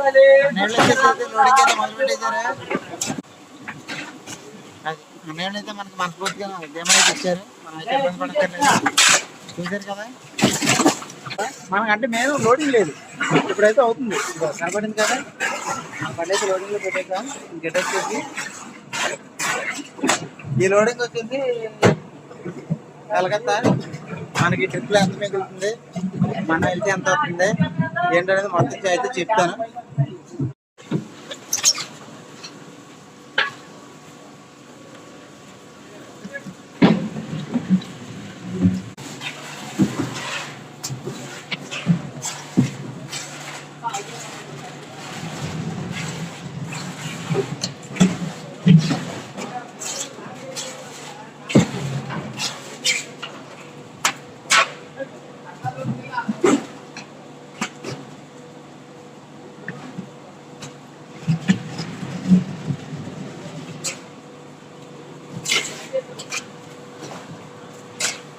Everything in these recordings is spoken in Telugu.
నీళ్ళు లోడింగ్ అయితే అయితే మనకి మనస్ఫూర్తిగా గేమ్ ఇచ్చారు మనం అయితే ఇబ్బంది పడక్కర్లేదు చూసారు కదా మనకంటే మేము లోడింగ్ లేదు. ఇప్పుడైతే అవుతుంది. ఇదిగో కనపడింది కదా? ఆ బండి అయితే లోడింగ్లో పెట్టేద్దాం. గెట్ వచ్చేసి ఈ లోడింగ్ వచ్చేసి కలకత్తా. మనకి ట్రిప్లో ఎంత మిగులుతుంది? మన వెళ్తే ఎంత అవుతుంది? ఏంటనేది మొత్తం అయితే చెప్తాను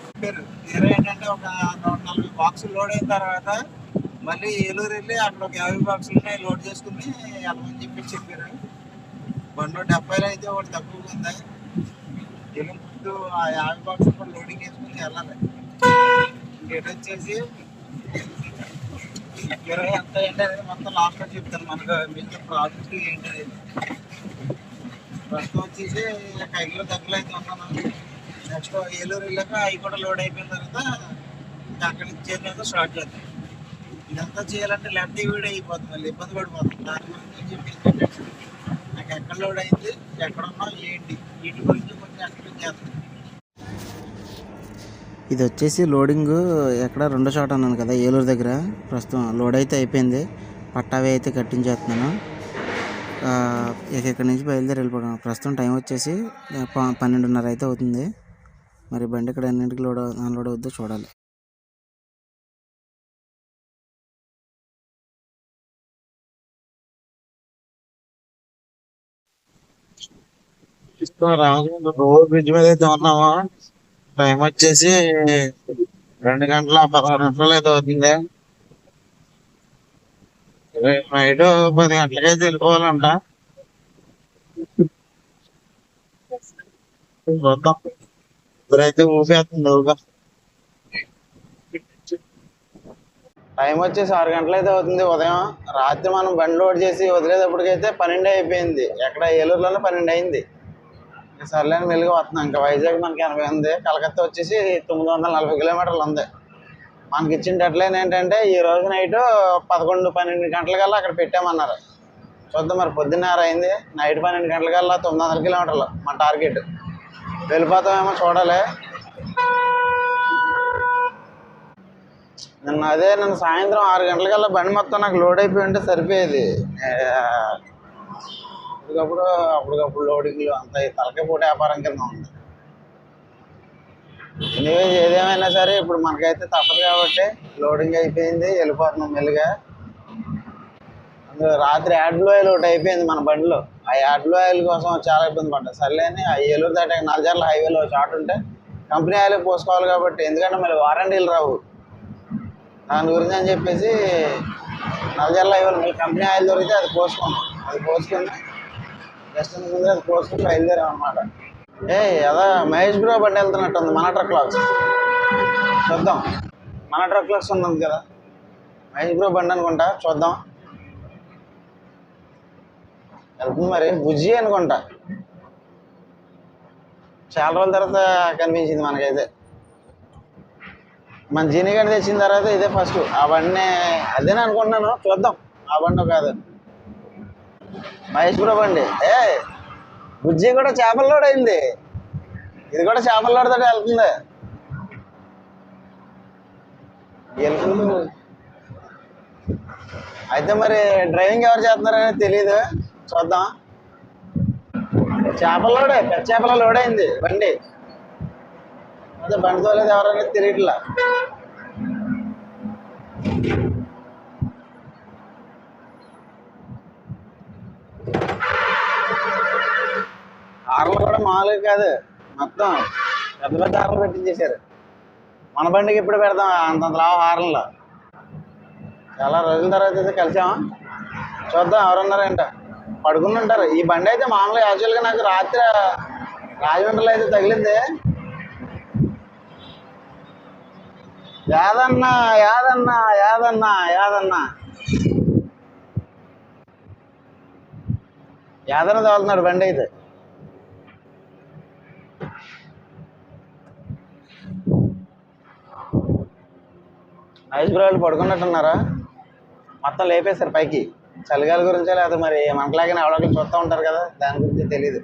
చెప్పారు వేరే ఏంటంటే ఒక నూట నలభై బాక్సులు లోడ్ అయిన తర్వాత మళ్ళీ ఏలూరు వెళ్ళి అక్కడ ఒక యాభై బాక్సులు లోడ్ చేసుకుని వెళ్ళమని చెప్పి చెప్పారు. బండ్లో డెబ్బైలో అయితే ఒకటి తక్కువగా ఉంది? వెళ్ళిన ముందు ఆ యాభై బాక్సులు కూడా లోడింగ్ వేసుకుని వెళ్ళాలి. డేట్ వచ్చేసి ఇరవై ఎంత ఏంటి అనేది మొత్తం లాస్ట్లో చెప్తాను. మనకు మిగతా ప్రాజెక్ట్ ఏంటి అనేది ప్రస్తుతం వచ్చేసి కైలో దగ్గర అయితే ఉన్నాను నెక్స్ట్ ఏలూరు వెళ్ళాక అవి కూడా లోడ్ అయిపోయిన తర్వాత ఇంకా అక్కడి నుంచి చేరినాక స్టార్ట్ చేద్దాం ఇదంతా చేయాలంటే లెఫ్ట్ వీడియో అయిపోతుంది మళ్ళీ ఇబ్బంది పడిపోతుంది. దాని గురించి చెప్పి నాకు ఎక్కడ లోడ్ అయింది ఎక్కడ ఉన్నాం ఏంటి? వీటి గురించి కొంచెం ఎక్స్ప్లెయిన్ చేస్తాను. ఇది వచ్చేసి లోడింగ్ ఎక్కడ రెండో చోట అన్నాను కదా ఏలూరు దగ్గర. ప్రస్తుతం లోడ్ అయితే అయిపోయింది. పట్టావి అయితే కట్టించేస్తున్నాను. ఇక్కడి నుంచి బయలుదేరి వెళ్ళిపోవడం ప్రస్తుతం టైం వచ్చేసి పన్నెండున్నర అయితే అవుతుంది. మరి బండి ఇక్కడ ఎన్నింటికి లోడ్ అన్లోడ్ అవుద్దో చూడాలి. రోడ్ బ్రిడ్జ్ మీద అయితే ఉన్నాము టైం వచ్చేసి రెండు గంటల పదహారు నిమిషాలు అయితే అవుతుంది. రేపు నైట్ పది గంటలకైతే వెళ్ళిపోవాలంట. చూద్దాం ఇప్పుడైతే ఊపేస్తుంది ఊగా టైం వచ్చేసి ఆరు గంటలు అయితే అవుతుంది ఉదయం. రాత్రి మనం బండి లోడ్ చేసి వదిలేటప్పటికైతే పన్నెండు అయిపోయింది. ఎక్కడ ఏలూరులోనే పన్నెండు అయింది. ఇంకా సర్లేని మెల్లిగా వస్తున్నాం. ఇంకా వైజాగ్ మనకి ఎనభై ఉంది. కలకత్తా వచ్చేసి తొమ్మిది వందల నలభై కిలోమీటర్లు ఉంది. మనకి ఇచ్చిన డెడ్ లైన్ ఏంటంటే ఈ రోజు నైట్ పదకొండు పన్నెండు గంటలకల్లా అక్కడ పెట్టామన్నారు. చూద్దాం మరి పొద్దున్నర అయింది. నైట్ పన్నెండు గంటలకల్లా తొమ్మిది వందల కిలోమీటర్లు మన టార్గెట్ వెళ్ళిపోతామేమో చూడాలి. నిన్న అదే నిన్న సాయంత్రం ఆరు గంటలకల్లా బండి మొత్తం నాకు లోడ్ అయిపోయి ఉంటే సరిపోయేది. అప్పటికప్పుడు అప్పటికప్పుడు లోడింగ్లు అంత ఈ పూట వ్యాపారం కింద ఉంది. ఎనీవే ఏదేమైనా సరే ఇప్పుడు మనకైతే తప్పదు కాబట్టి లోడింగ్ అయిపోయింది వెళ్ళిపోతున్నాం మెల్లిగా. అందులో రాత్రి యాడ్లో ఆయిల్ ఒకటి అయిపోయింది మన బండిలో. ఆ యాడ్లో ఆయిల్ కోసం చాలా ఇబ్బంది పడ్డా. సర్లేని ఆ ఏలూరు దాటి నల్జర్ల హైవేలో చాటు ఉంటే కంపెనీ ఆయిల్ పోసుకోవాలి కాబట్టి ఎందుకంటే మళ్ళీ వారంటీలు రావు. దాని గురించి అని చెప్పేసి నల్జర్ల హైవేలో మళ్ళీ కంపెనీ ఆయిల్ దొరికితే అది పోసుకున్నాం. అది పోసుకుని జస్ట్ ముందు కోసం పోసుకుని బయలుదేరాం అనమాట ఏ అదా మహేష్ బ్రో బండి వెళ్తున్నట్టుంది మన ట్రక్ లాక్స్. చూద్దాం. మన ట్రక్ లాక్స్ ఉన్నది కదా. మహేష్ బ్రో బండి అనుకుంటా చూద్దాం. వెళ్తుంది మరి. బుజ్జి అనుకుంటా. చాలా రోజుల తర్వాత కనిపించింది మనకైతే. మన జీని గడి తెచ్చిన తర్వాత ఇదే ఫస్ట్ ఆ బండి అదేనే అనుకుంటున్నాను? చూద్దాం. ఆ బండి కాదు. మహేష్ బ్రో బండి ఏ బుజ్జి కూడా చేపల లోడ్ అయింది. ఇది కూడా చేపల లోడ్ తోటి వెళ్తుంది. వెళ్తుంది. అయితే మరి డ్రైవింగ్ ఎవరు చేస్తున్నారనేది తెలియదు చూద్దాం. చేపల లోడే పెద్ద చేపల లోడ్ అయింది. బండి. అదే బండి తోలేదు ఎవరనేది తెలియట్లా హార్లు కూడా మామూలుగా కాదు. మొత్తం పెద్ద పెద్ద హార్లు పెట్టించేశారు. మన బండికి ఇప్పుడు పెడదాం అంతంత లావు హారంలో చాలా రోజుల తర్వాత అయితే కలిసాం. చూద్దాం ఎవరున్నారేంట పడుకుని ఉంటారు. ఈ బండి అయితే మామూలుగా యాక్చువల్గా నాకు రాత్రి రాజమండ్రిలో అయితే తగిలింది. యాదన్నా యాదన్నా యాదన్నా యాదన్నా. యాదన తోలుతున్నాడు బండి అయితే. ఐస్ బ్రోలు పడుకున్నట్టున్నారా? మొత్తం లేపేశారు పైకి. చలిగాలి గురించే లేదా మరి మనకులాగానే ఎవడొకరు చూస్తూ ఉంటారు కదా దాని గురించి తెలియదు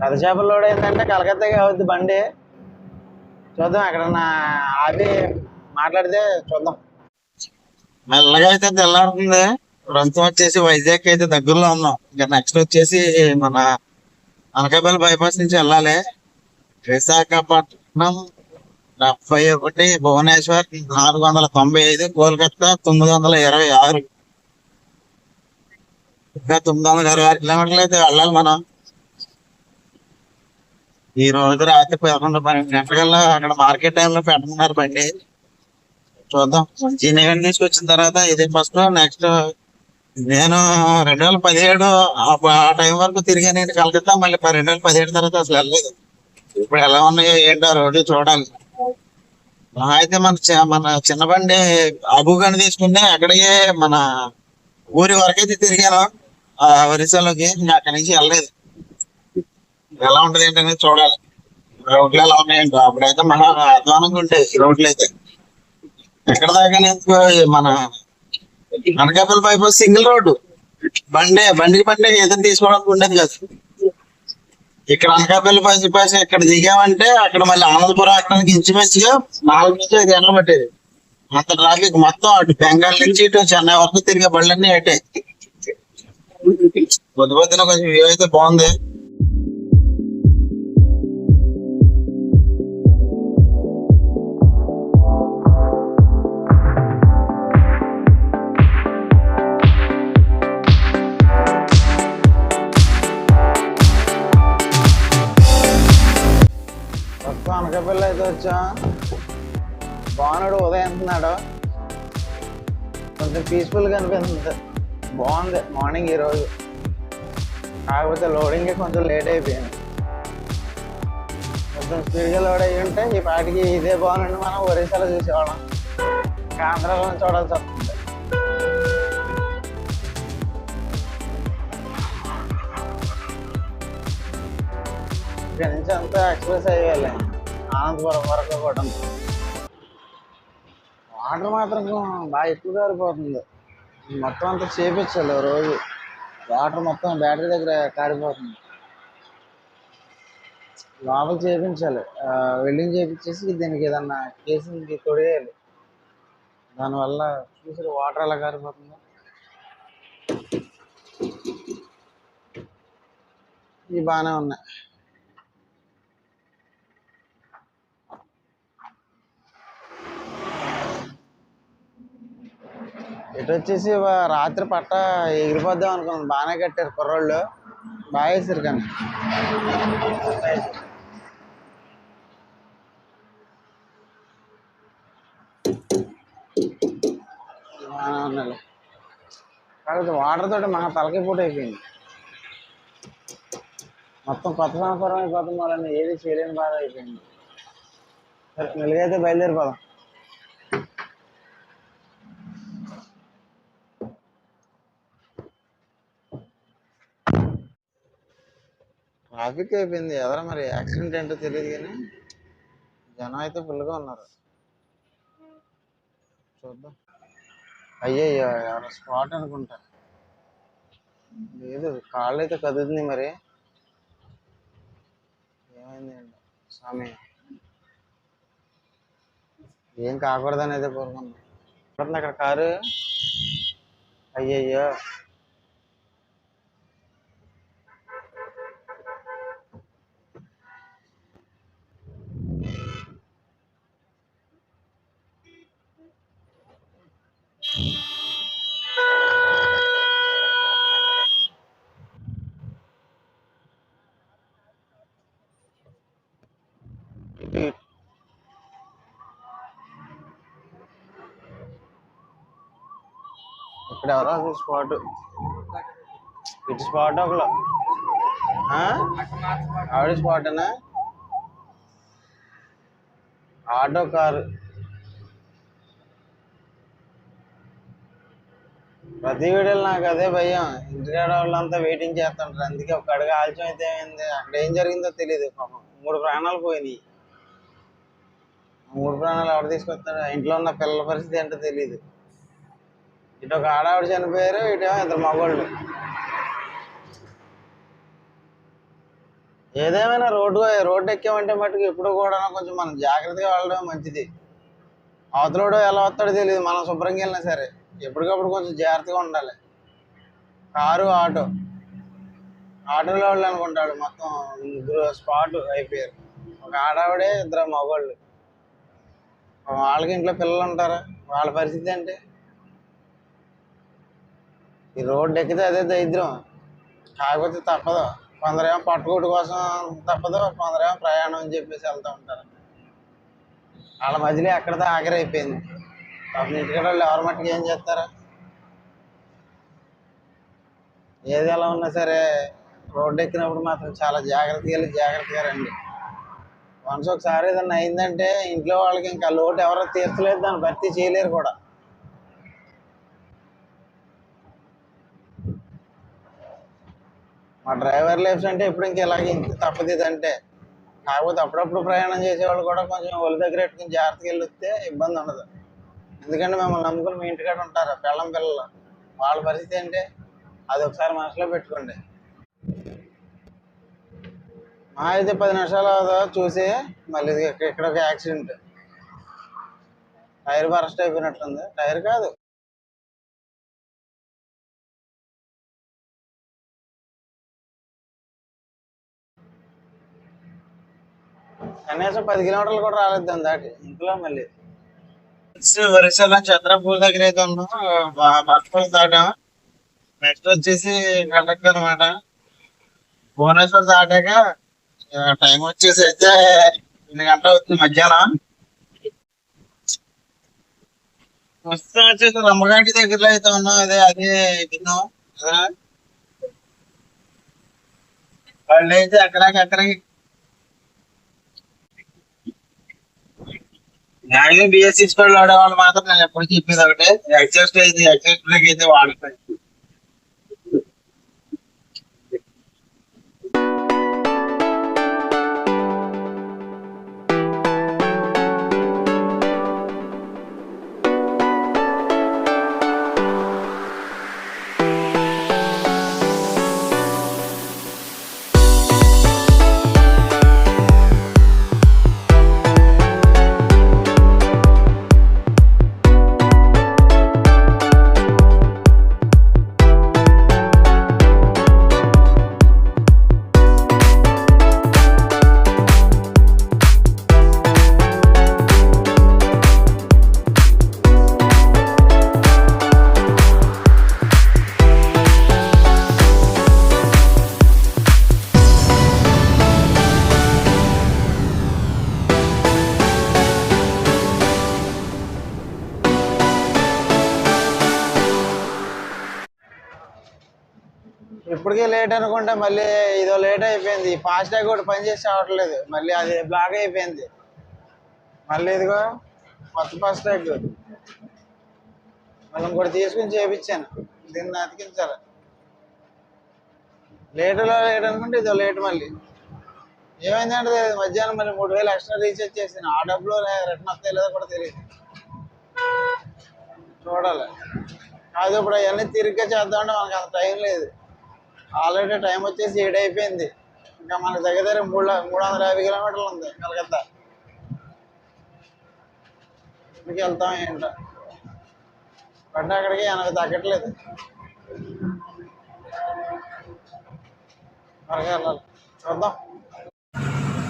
పెద్ద చేపల్లో ఏంటంటే కలకత్తాకి అవుద్ది బండి. చూద్దాం ఎక్కడన్నా ఆపి మాట్లాడితే చూద్దాం. మెల్లగా అయితే తెల్లారుతుంది. ప్రస్తుతం వచ్చేసి వైజాగ్ అయితే దగ్గరలో ఉన్నాం. ఇంకా నెక్స్ట్ వచ్చేసి మన అనకాపల్లి బైపాస్ నుంచి వెళ్ళాలి. విశాఖపట్నం డెబ్బై ఒకటి భువనేశ్వర్ నాలుగు వందల తొంభై ఐదు కోల్కతా తొమ్మిది వందల ఇరవై ఆరు. ఇంకా తొమ్మిది వందల ఇరవై ఆరు కిలోమీటర్లు అయితే వెళ్ళాలి మనం. ఈ రోజు రాత్రి పదకొండు పన్నెండు గంటలకల్లా అక్కడ మార్కెట్ టైంలో పెట్టమన్నారు బండి. చూద్దాం. జీనగర్ తీసుకొచ్చిన తర్వాత ఇది ఫస్ట్ నెక్స్ట్ నేను రెండు వేల పదిహేడు ఆ ఆ టైం వరకు తిరిగా నేను కలకత్తా మళ్ళీ రెండు వేల పదిహేడు తర్వాత అసలు వెళ్ళలేదు. ఇప్పుడు ఎలా ఉన్నాయో ఏంటో రోడ్డు చూడాలి. అయితే మన మన చిన్న బండి అబుగని తీసుకుంటే అక్కడికే మన ఊరి వరకైతే తిరిగాను. ఆ ఒరిస్సాలోకి. అక్కడి నుంచి వెళ్ళలేదు. ఎలా ఉంటది ఏంటనేది చూడాలి. రోడ్లు ఎలా ఉన్నాయంటో. అప్పుడైతే మన అధ్వానంగా ఉంటాయి రోడ్లు అయితే. ఎక్కడ దాకా మన అనకాపల్లి బైపాస్ సింగిల్ రోడ్డు. బండే బండికి బండి ఏదైనా తీసుకోవడానికి ఉండేది కాదు. ఇక్కడ అనకాపల్లి బైపాస్ ఇక్కడ దిగామంటే అక్కడ మళ్ళీ ఆనందపురం అక్కడికి ఇంచుమించుగా నాలుగు నుంచి ఐదు గంటలు పట్టేది. అంత ట్రాఫిక్ మొత్తం అటు బెంగాల్ నుంచి ఇటు చెన్నై వరకు తిరిగే బళ్ళన్నీ అటే. పొద్దు పొద్దున కొంచెం వ్యూ అయితే బాగుంది. ప్రస్తుతం అయితే వచ్చా. బాగున్నాడు ఉదయం అంటున్నాడు. కొంచెం పీస్ఫుల్గా అనిపిస్తుంది. బాగుంది. మార్నింగ్ ఈరోజు కాకపోతే లోడింగ్ కొంచెం లేట్ అయిపోయింది. కొంచెం స్పీడ్గా లోడ్ అయ్యి ఉంటే ఈ పాటికి ఇదే బాగుండి మనం ఒరిస్సాలో చూసేవాళ్ళం. ఇంకా ఆంధ్రాలో చూడాల్సి వస్తుంది. ఇక్కడ నుంచి అంతా ఎక్స్ప్రెస్ అయ్యేయాలి అనంతపురం వరకు కూడా వాటర్ మాత్రం బాగా ఎక్కువ కారిపోతుంది. మొత్తం అంతా చేపించాలి రోజు. వాటర్ మొత్తం బ్యాటరీ దగ్గర కారిపోతుంది. లోపల చేపించాలి. వెల్డింగ్ చేపించేసి దీనికి ఏదన్నా కేసింగ్ తొడేయాలి. దానివల్ల చూసి వాటర్ ఎలా కారిపోతుందో? ఇవి బాగానే ఉన్నాయి. ఇటు వచ్చేసి రాత్రి పట్ట ఎగిరిపోద్దాం అనుకున్నాను బాగానే కట్టారు కుర్రోళ్ళు. బాగా వేసారు కానీ. కాకపోతే వాటర్ తోటి మహా తలకి పూట అయిపోయింది. మొత్తం కొత్త సంవత్సరం అయిపోతుంది వాళ్ళని ఏది చేయలేని బాధ అయిపోయింది. సరే మెల్లిగా బయలుదేరిపోదాం. ట్రాఫిక్ అయిపోయింది. ఎదర మరి యాక్సిడెంట్ ఏంటో తెలియదు కానీ జనం అయితే ఫుల్గా ఉన్నారు. చూద్దాం. అయ్యయ్యో ఎవరో స్పాట్ అనుకుంటా. లేదు కాళ్ళు అయితే కదుగుతుంది మరి. ఏమైంది అండి? స్వామి ఏం కాకూడదని అయితే కోరుకున్నాం అక్కడ కారు? అయ్యయ్యో ఇటు ఇక్కడ స్పాట్. ఇటు స్పాట్ ఒక ఆ? ఆవిడ స్పాటేనా? Auto car. ప్రతి వీడియోలో నాకు అదే భయం. ఇంటికాడ వాళ్ళంతా వెయిటింగ్ చేస్తుంటారు. అందుకే ఒక అడుగు ఆలస్యం అయితే ఏమైంది? అక్కడ ఏం జరిగిందో తెలియదు పాపం మూడు ప్రాణాలు పోయినాయి. మూడు ప్రాణాలు ఎవరు తీసుకొస్తాడు ఇంట్లో ఉన్న పిల్లల పరిస్థితి ఏంటో తెలియదు ఇటు ఒక ఆడావిడ చనిపోయారు ఇటేమో ఇద్దరు మగవాళ్ళు. ఏదేమైనా రోడ్డు రోడ్డు ఎక్కామంటే మటుకు ఎప్పుడు కూడా కొంచెం మనం జాగ్రత్తగా వెళ్ళడం మంచిది. అవతలోడు ఎలా వస్తాడో తెలియదు మనం శుభ్రంగా వెళ్ళినా సరే. ఎప్పటికప్పుడు కొంచెం జాగ్రత్తగా ఉండాలి. Car auto. ఆటోలో వాళ్ళు అనుకుంటాడు మొత్తం ముగ్గురు స్పాట్ అయిపోయారు. ఒక ఆడావిడే ఇద్దరు మగవాళ్ళు. వాళ్ళకి ఇంట్లో పిల్లలు ఉంటారా? వాళ్ళ పరిస్థితి అంటే ఈ రోడ్డు ఎక్కితే అదే దరిద్రం. కాకపోతే తప్పదు. కొందరేమో పట్టుకోటి కోసం తప్పదు కొందరేమో ప్రయాణం అని చెప్పేసి వెళ్తూ ఉంటారు. వాళ్ళ మధ్యలో ఎక్కడితో ఆఖరి అయిపోయింది. పాపం ఇంటికి వాళ్ళు ఎవరి మట్టుకు ఏం చేస్తారా? ఏది ఎలా ఉన్నా సరే రోడ్డు ఎక్కినప్పుడు మాత్రం చాలా జాగ్రత్తగా వెళ్ళి జాగ్రత్తగా రండి. మనసు ఒకసారి ఏదన్నా అయిందంటే ఇంట్లో వాళ్ళకి ఇంకా లోటు ఎవరో తీర్చలేదు దాన్ని భర్తీ చేయలేరు కూడా. మా డ్రైవర్ లైఫ్స్ అంటే ఇప్పుడు ఇంక ఇలాగ ఇంత తప్పదు ఇదంటే. కాకపోతే అప్పుడప్పుడు ప్రయాణం చేసేవాళ్ళు కూడా కొంచెం ఒళ్ళు దగ్గర పెట్టుకుని జాగ్రత్తగా వెళ్ళొస్తే ఇబ్బంది ఉండదు. ఎందుకంటే మిమ్మల్ని నమ్ముకుని మీ ఇంటికాడ ఉంటారు? పిల్లం పిల్లలు. వాళ్ళ పరిస్థితి ఏంటి? అది ఒకసారి మనసులో పెట్టుకోండి. మా అయితే పది నిమిషాలు అవుదా చూసి మళ్ళీ ఇది ఇక్కడ ఇక్కడ ఒక యాక్సిడెంట్. టైర్ బరస్ట్ అయిపోయినట్లుంది. టైర్ కాదు. కనీసం పది కిలోమీటర్లు కూడా రాలేదు దాని దాటి. ఇంట్లో మళ్ళీ. వరిసాల చంద్రపూర్ దగ్గర అయితే ఉన్నాం. బట్టపల్లి దాటాం. నెక్స్ట్ వచ్చేసి కండక్టర్ అనమాట భువనేశ్వర్ దాటాక టైం వచ్చేసి అయితే రెండు గంటలు అవుతుంది మధ్యాహ్నం. ప్రస్తుతం వచ్చేసి రమ్మగాంటి దగ్గరలో అయితే ఉన్నాం. అదే అదే విన్నాం కదా. వాళ్ళు అయితే అక్కడికి అక్కడికి మ్యాక్సిమం బిఎస్సి స్కూల్ ఆడే వాళ్ళు మాత్రం నేను ఎప్పుడు చెప్పేది ఒకటే ఎక్సెస్ అయితే ఎక్సెస్ బ్రేక్ అయితే వాడుతాయి. ఇప్పటికే లేట్ అనుకుంటే మళ్ళీ ఇదో లేట్ అయిపోయింది. ఫాస్ట్ కూడా పనిచేసి రావట్లేదు. మళ్ళీ అది బ్లాక్ అయిపోయింది. మళ్ళీ ఇదిగో కొత్త ఫాస్ట్ ట్యాగ్ మళ్ళీ కూడా తీసుకుని చేయించాను దీన్ని అతికించాలి. లేటులో లేట్ అనుకుంటే ఇదో లేట్ మళ్ళీ. ఏమైందంటే మధ్యాహ్నం మళ్ళీ మూడు వేలు ఎక్స్ట్రా రీఛార్జ్ చేసాను ఆ డబ్బులు రిటర్న్ వస్తాయి లేదో కూడా తెలియదు. చూడాలి. కాదు ఇప్పుడు అవన్నీ తిరిగ్గా చేద్దామంటే మనకు అంత టైం లేదు. ఆల్రెడీ టైం వచ్చేసి ఏడు అయిపోయింది. ఇంకా మనకు దగ్గర దగ్గర మూడు మూడు వందల యాభై కిలోమీటర్లు ఉంది కలకత్తా. ఇక్కడికి వెళ్తాం ఏంటో? బట్ అక్కడికి వెనక తగ్గట్లేదు. త్వరగా వెళ్ళాలి. చూద్దాం.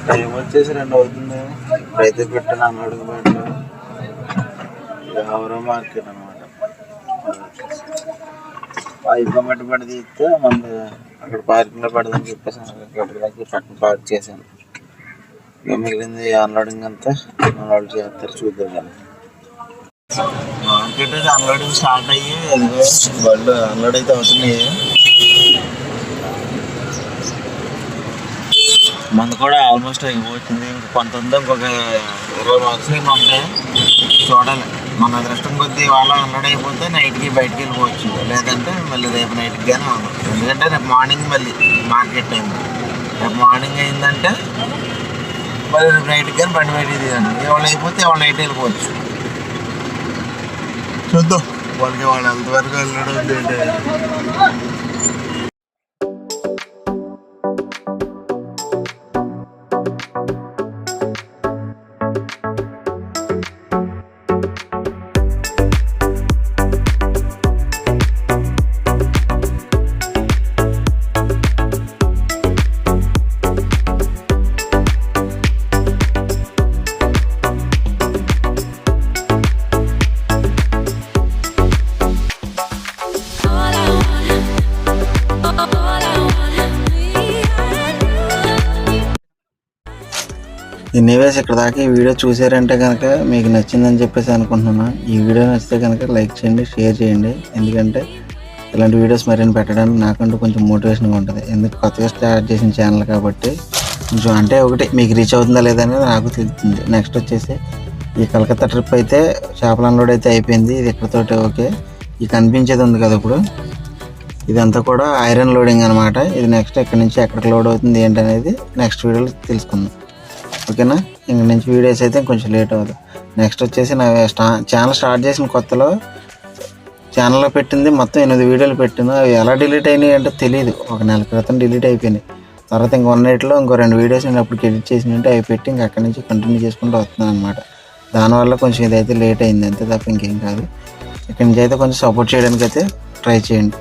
టైం వచ్చేసి రెండు అవుతుంది. రైతు పెట్టిన అన్నాడు ఎవరో మార్కెట్ అనమాట పైపు పడి తీస్తే మళ్ళీ అక్కడ పార్కింగ్లో పడదని చెప్పేసి అక్కడికి పక్కన పార్క్ చేశాను. ఇక మిగిలింది అన్లోడింగ్ అంతా అన్లోడ్ చేస్తారు చూద్దాం మార్కెట్ అయితే అన్లోడింగ్ స్టార్ట్ అయ్యి బళ్ళు అన్లోడ్ అయితే అవుతున్నాయి. మంది కూడా ఆల్మోస్ట్ అయిపోతుంది. ఇంకా కొంత ఉంది ఇంకొక ఇరవై బాక్సులు ఏమో ఉంటాయి. చూడాలి. మన అదృష్టం కొద్దీ వాళ్ళ అన్లోడ్ అయిపోతే నైట్కి బయటికి వెళ్ళిపోవచ్చు. లేదంటే మళ్ళీ రేపు నైట్కి కానీ అవ్వదు. ఎందుకంటే రేపు మార్నింగ్ మళ్ళీ మార్కెట్ టైం రేపు మార్నింగ్ అయిందంటే మళ్ళీ రేపు నైట్కి కానీ బండి బయటికి దిగాను ఇవాళ అయిపోతే ఇవాళ నైట్ వెళ్ళిపోవచ్చు. చూద్దాం. వాళ్ళకి వాళ్ళు ఎంతవరకు వెళ్ళడం ఎనీవేస్ ఇక్కడ దాకా ఈ వీడియో చూసారంటే కనుక మీకు నచ్చిందని చెప్పేసి అనుకుంటున్నాను ఈ వీడియో నచ్చితే కనుక లైక్ చేయండి షేర్ చేయండి. ఎందుకంటే ఇలాంటి వీడియోస్ మరిన్ని పెట్టడానికి నాకంటూ కొంచెం మోటివేషన్గా ఉంటుంది. ఎందుకు కొత్తగా స్టార్ట్ చేసిన ఛానల్ కాబట్టి. కొంచెం అంటే ఒకటి మీకు రీచ్ అవుతుందా లేదా అనేది నాకు తెలుస్తుంది. నెక్స్ట్ వచ్చేసి ఈ కలకత్తా ట్రిప్ అయితే చేపల అన్లోడ్ అయితే అయిపోయింది. ఇది ఇక్కడతోటి ఓకే. ఈ కనిపించేది ఉంది కదా ఇప్పుడు. ఇదంతా కూడా ఐరన్ లోడింగ్ అనమాట ఇది నెక్స్ట్ ఎక్కడి నుంచి ఎక్కడికి లోడ్ అవుతుంది ఏంటనేది నెక్స్ట్ వీడియోలో తెలుసుకుందాం. ఓకేనా? ఇంక నుంచి వీడియోస్ అయితే కొంచెం లేట్ అవ్వదు. నెక్స్ట్ వచ్చేసి నా స్టా ఛానల్ స్టార్ట్ చేసిన కొత్తలో ఛానల్లో పెట్టింది మొత్తం ఎనిమిది వీడియోలు పెట్టాను అవి ఎలా డిలీట్ అయినాయి అంటే తెలియదు ఒక నెల క్రితం డిలీట్ అయిపోయినాయి. తర్వాత ఇంక వన్ నైట్లో ఇంకో రెండు వీడియోస్ నేను అప్పుడు ఎడిట్ చేసినట్టు అవి పెట్టి ఇంక అక్కడి నుంచి కంటిన్యూ చేసుకుంటూ వస్తున్నాను అనమాట దానివల్ల కొంచెం ఇదైతే లేట్ అయింది. అంతే తప్ప ఇంకేం కాదు. ఇక్కడి నుంచి అయితే కొంచెం సపోర్ట్ చేయడానికి అయితే ట్రై చేయండి.